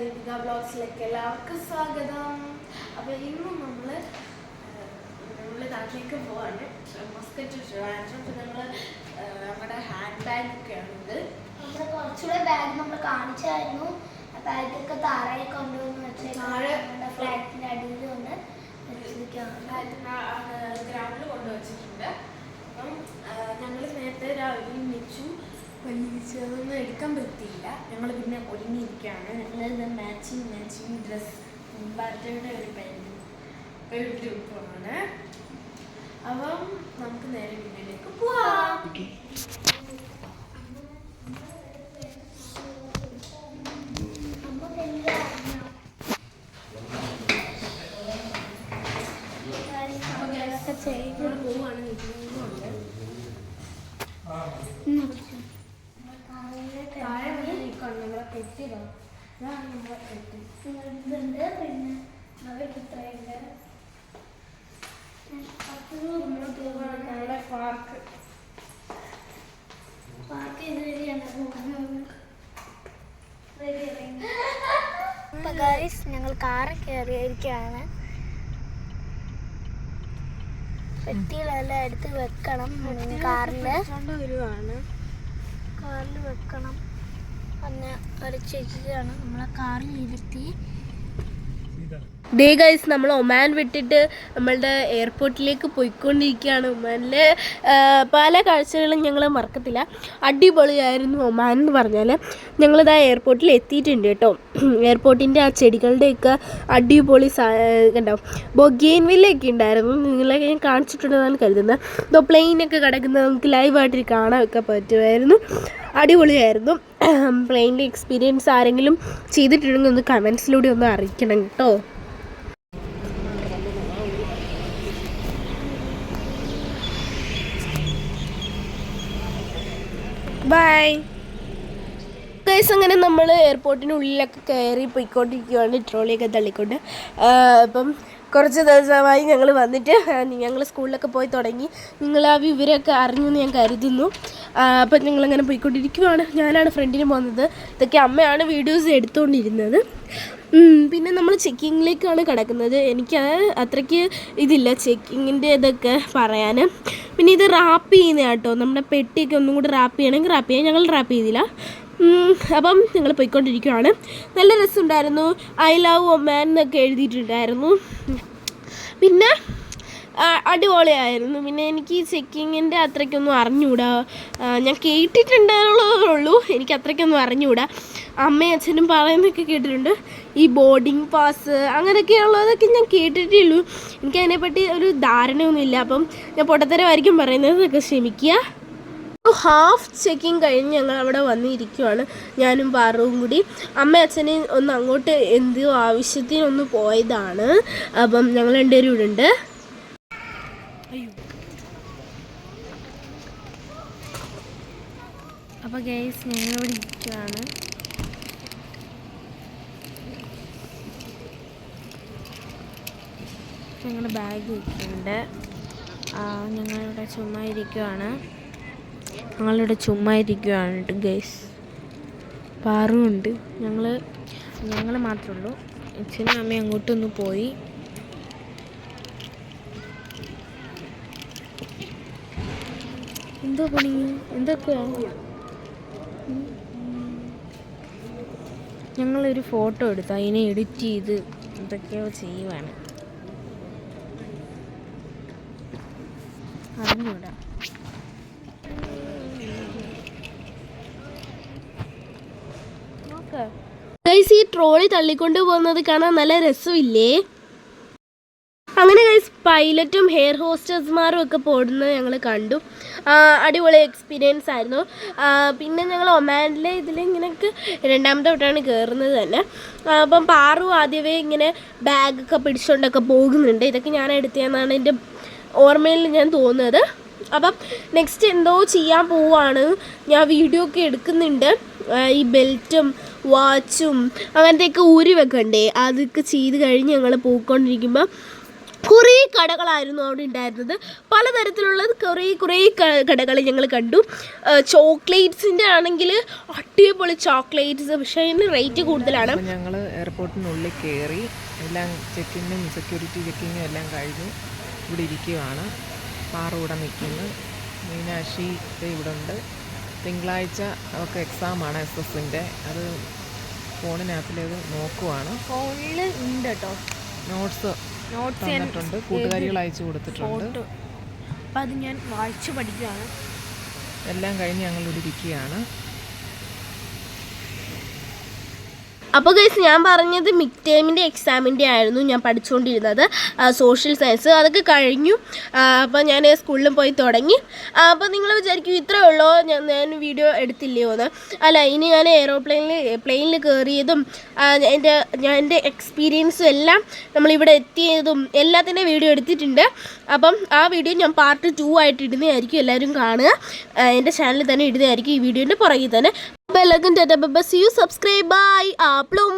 ദീപിക ബ്ലോഗ്സിലേക്ക് എല്ലാവർക്കും സ്വാഗതം. അപ്പോൾ ഇന്ന് നമ്മൾ നമ്മൾ നാട്ടിലേക്ക് പോവാണ്. മസ്കറ്റ് ട്രിവാൻഡ്രം നമ്മൾ നമ്മുടെ ഹാൻഡ് ബാഗ് ഉണ്ട്. നമ്മുടെ കുറച്ചുകൂടെ ബാഗ് നമ്മൾ കാണിച്ചായിരുന്നു. ആ ബാഗൊക്കെ താറായി കൊണ്ടുവന്ന് വെച്ചേക്കാണ് ഞങ്ങൾ പിന്നെ ഒരുങ്ങിയിരിക്കുകയാണ്. ഞങ്ങളിത് മാച്ചിങ് മാച്ചിങ് ഡ്രസ് മുമ്പാറ്റയുടെ ഒരു പെയിന്റിങ് ഒരു ഗ്രൂപ്പുമാണ് അപ്പം നമുക്ക് നേരെ വീട്ടിലേക്ക് പോവാം. പോവാണ് വീട്ടിലുണ്ട് ഇതാണ് ഇതുണ്ട് പിന്നെ ഇത്രയുണ്ട് നമ്മുടെ പാർക്ക് പാർക്ക് പോകുന്നത് ഞങ്ങൾ കാറ് കയറിയിരിക്കുകയാണ് പെട്ടികളെല്ലാം എടുത്ത് വെക്കണം വരുവാണ് കാറിൽ വെക്കണം. പിന്നെ ഒരു ചേച്ചിയാണ് നമ്മളെ കാറിൽ ഇരുത്തി. ഡേ ഗൈസ് നമ്മൾ ഒമാൻ വിട്ടിട്ട് നമ്മളുടെ എയർപോർട്ടിലേക്ക് പോയിക്കൊണ്ടിരിക്കുകയാണ്. ഒമാനിലെ ആ, പല കാഴ്ചകളും ഞങ്ങൾ മറക്കത്തില്ല. അടിപൊളിയായിരുന്നു ഒമാൻ എന്ന് പറഞ്ഞാൽ ഞങ്ങളിതാ എയർപോർട്ടിൽ എത്തിയിട്ടുണ്ട് കേട്ടോ. എയർപോർട്ടിന്റെ ആ ചെടികളുടെയൊക്കെ അടിപൊളി സാ കണ്ടോ? ബൊഗെയിൻവില്ലൊക്കെ ഉണ്ടായിരുന്നു. നിങ്ങളെ ഞാൻ കാണിച്ചിട്ടുണ്ടെന്നാണ് കരുതുന്നത്. ഇതോ പ്ലെയിനൊക്കെ കിടക്കുന്നത് നമുക്ക് ലൈവായിട്ട് കാണാനൊക്കെ പറ്റുമായിരുന്നു. അടിപൊളിയായിരുന്നു. പ്ലെയിനിന്റെ എക്സ്പീരിയൻസ് ആരെങ്കിലും ചെയ്തിട്ടുണ്ടെങ്കിൽ ഒന്ന് കമൻസിലൂടെ ഒന്ന് അറിയിക്കണം കേട്ടോ. ബൈ ഗൈസ് അങ്ങനെ നമ്മൾ എയർപോർട്ടിനുള്ളിലൊക്കെ കയറി പോയിക്കൊണ്ടിരിക്കുകയാണ് ട്രോളിയൊക്കെ തള്ളിക്കൊണ്ട്. ഇപ്പം കുറച്ച് ദിവസമായി ഞങ്ങൾ വന്നിട്ട് ഞങ്ങൾ സ്കൂളിലൊക്കെ പോയി തുടങ്ങി. നിങ്ങൾ ആ വിവരമൊക്കെ അറിഞ്ഞു എന്ന് ഞാൻ കരുതുന്നു. അപ്പം ഞങ്ങളങ്ങനെ പോയിക്കൊണ്ടിരിക്കുവാണ്. ഞാനാണ് ഫ്രണ്ടിന് പോകുന്നത്. ഇതൊക്കെ അമ്മയാണ് വീഡിയോസ് എടുത്തുകൊണ്ടിരുന്നത് പിന്നെ നമ്മൾ ചെക്കിങ്ങിലേക്കാണ് കിടക്കുന്നത്. എനിക്ക് അത്രയ്ക്ക് ഇതില്ല ചെക്കിങ്ങിന്റെ ഇതൊക്കെ പറയാൻ പിന്നെ ഇത് റാപ്പ് ചെയ്യുന്ന കേട്ടോ നമ്മുടെ പെട്ടിയൊക്കെ ഒന്നും കൂടി റാപ്പ് ചെയ്യണമെങ്കിൽ റാപ്പ് ചെയ്യാം. ഞങ്ങൾ റാപ്പ് ചെയ്തില്ല. അപ്പം ഞങ്ങൾ പോയിക്കൊണ്ടിരിക്കുകയാണ് നല്ല രസമുണ്ടായിരുന്നു. ഐ ലവ് ഒമാൻ എന്നൊക്കെ എഴുതിയിട്ടുണ്ടായിരുന്നു. പിന്നെ അടിപൊളിയായിരുന്നു. പിന്നെ എനിക്ക് ഈ ചെക്കിങ്ങിന്റെ അത്രയ്ക്കൊന്നും അറിഞ്ഞുകൂടാ ഞാൻ കേട്ടിട്ടുണ്ടെന്നുള്ളതേ ഉള്ളൂ. എനിക്ക് അത്രയ്ക്കൊന്നും അറിഞ്ഞുകൂടാ അമ്മയും അച്ഛനും പറയുന്നൊക്കെ കേട്ടിട്ടുണ്ട്. ഈ ബോർഡിംഗ് പാസ് അങ്ങനെയൊക്കെയുള്ളതൊക്കെ ഞാൻ കേട്ടിട്ടേ ഉള്ളൂ എനിക്ക് അതിനെപ്പറ്റി ഒരു ധാരണയൊന്നുമില്ല. അപ്പം ഞാൻ പൊട്ടത്തരമായിരിക്കും പറയുന്നത്. ക്ഷമിക്കുക. ഹാഫ് ചെക്കിങ് കഴിഞ്ഞ് ഞങ്ങൾ അവിടെ വന്നിരിക്കുവാണ്. ഞാനും പാറവും കൂടി. അമ്മ അച്ഛനെ ഒന്ന് അങ്ങോട്ട് എന്തോ ആവശ്യത്തിനൊന്ന് പോയതാണ്. അപ്പം ഞങ്ങൾ രണ്ടുപേരും ഇവിടെ ഉണ്ട്. അപ്പോൾ ഗൈസ് ഞങ്ങളിവിടെ ഇരിക്കുവാണ്. ഞങ്ങളുടെ ബാഗ് ഇരിക്കുന്നുണ്ട് ഞങ്ങളിവിടെ ചുമ്മാ ഇരിക്കുവാണ്. ഞങ്ങളിവിടെ ചുമ്മാ ഇരിക്കുകയാണ് കേട്ടോ ഗൈസ് പാറുണ്ട്. ഞങ്ങൾ ഞങ്ങൾ മാത്രമേ ഉള്ളൂ. അച്ഛനും അമ്മയും അങ്ങോട്ടൊന്ന് പോയി. എന്തോ പണി? എന്തൊക്കെയാണ് ഞങ്ങളൊരു ഫോട്ടോ എടുത്തു. അതിനെ എഡിറ്റ് ചെയ്ത് എന്തൊക്കെയോ ചെയ്യുവാണ്. അറിഞ്ഞൂടാ. ഗൈസ് ഈ ട്രോളി തള്ളിക്കൊണ്ട് പോകുന്നത് കാണാൻ നല്ല രസമില്ലേ? അങ്ങനെ ഗൈസ് പൈലറ്റും ഹെയർ ഹോസ്റ്റേഴ്സ്മാരും ഒക്കെ പോടുന്നത് ഞങ്ങൾ കണ്ടു. അടിപൊളി എക്സ്പീരിയൻസ് ആയിരുന്നു. പിന്നെ ഞങ്ങൾ ഒമാനിലെ ഇതിലിങ്ങനെയൊക്കെ രണ്ടാമത്തെ തൊട്ടാണ് കയറുന്നത് തന്നെ. അപ്പം പാറു ആദ്യമേ ഇങ്ങനെ ബാഗൊക്കെ പിടിച്ചുകൊണ്ടൊക്കെ പോകുന്നുണ്ട്. ഇതൊക്കെ ഞാൻ എടുത്തതെന്നാണ് എന്റെ ഓർമ്മയിൽ ഞാൻ തോന്നുന്നത്. അപ്പം നെക്സ്റ്റ് എന്തോ ചെയ്യാൻ പോവാണ്. ഞാൻ വീഡിയോ ഒക്കെ എടുക്കുന്നുണ്ട്. ഈ ബെൽറ്റും വാച്ചും അങ്ങനത്തെയൊക്കെ ഊരി വെക്കണ്ടേ അതൊക്കെ ചെയ്ത് കഴിഞ്ഞ് ഞങ്ങൾ പോയിക്കൊണ്ടിരിക്കുമ്പോൾ കുറേ കടകളായിരുന്നു അവിടെ ഉണ്ടായിരുന്നത്. പലതരത്തിലുള്ള കുറേ കുറേ കടകൾ ഞങ്ങൾ കണ്ടു. ചോക്ലേറ്റ്സിന്റെ ആണെങ്കിൽ അടിപൊളി ചോക്ലേറ്റ്സ്. പക്ഷേ അതിന് റേറ്റ് കൂടുതലാണ്. ഞങ്ങൾ എയർപോർട്ടിനുള്ളിൽ കയറി എല്ലാം ചെക്കിങ്ങും സെക്യൂരിറ്റി ചെക്കിങ്ങും എല്ലാം കഴിഞ്ഞു ഇവിടെ ഇരിക്കുവാണ്. പാറ ഇവിടെ നിൽക്കുന്നു. മീനാക്ഷി ഇവിടെ ഉണ്ട് തിങ്കളാഴ്ച ഒക്കെ എക്സാമാണ് എസ് എസിന്റെ അത് ഫോണിനകത്തിലേത് നോക്കുവാണ്. ഫോണിൽ ഉണ്ട് കേട്ടോ നോട്ട്സ് നോട്ട്സ് തന്നിട്ടുണ്ട്. കൂട്ടുകാരികൾ അയച്ചു കൊടുത്തിട്ടുണ്ട്. അപ്പം അത് ഞാൻ വായിച്ചു പഠിക്കുകയാണ് എല്ലാം കഴിഞ്ഞ് ഞങ്ങൾ ഇവിടെ ഇരിക്കുകയാണ്. അപ്പോൾ ഗൈസ് ഞാൻ പറഞ്ഞത് മിഡ് ടൈമിന്റെ എക്സാമിന്റെ ആയിരുന്നു ഞാൻ പഠിച്ചുകൊണ്ടിരുന്നത് സോഷ്യൽ സയൻസ് അതൊക്കെ കഴിഞ്ഞു. അപ്പോൾ ഞാൻ സ്കൂളിലും പോയി തുടങ്ങി. അപ്പോൾ നിങ്ങൾ വിചാരിക്കും ഇത്രയേ ഉള്ളോ ഞാൻ ഞാൻ വീഡിയോ എടുത്തില്ലയോ എന്ന് അല്ല ഇനി ഞാൻ എയറോപ്ലെയിനിൽ പ്ലെയിനിൽ കയറിയതും എന്റെ ഞാൻ എന്റെ എക്സ്പീരിയൻസും എല്ലാം നമ്മളിവിടെ എത്തിയതും എല്ലാത്തിന്റെ വീഡിയോ എടുത്തിട്ടുണ്ട്. അപ്പം ആ വീഡിയോ ഞാൻ പാർട്ട് ടു ആയിട്ട് ഇടുന്നതായിരിക്കും എല്ലാവരും കാണുക. എന്റെ ചാനലിൽ തന്നെ ഇടുന്നതായിരിക്കും ഈ വീഡിയോന്റെ പുറകിൽ തന്നെ. ബെല്ലക്കും tata bye you subscribe bye ആപ്പിളും.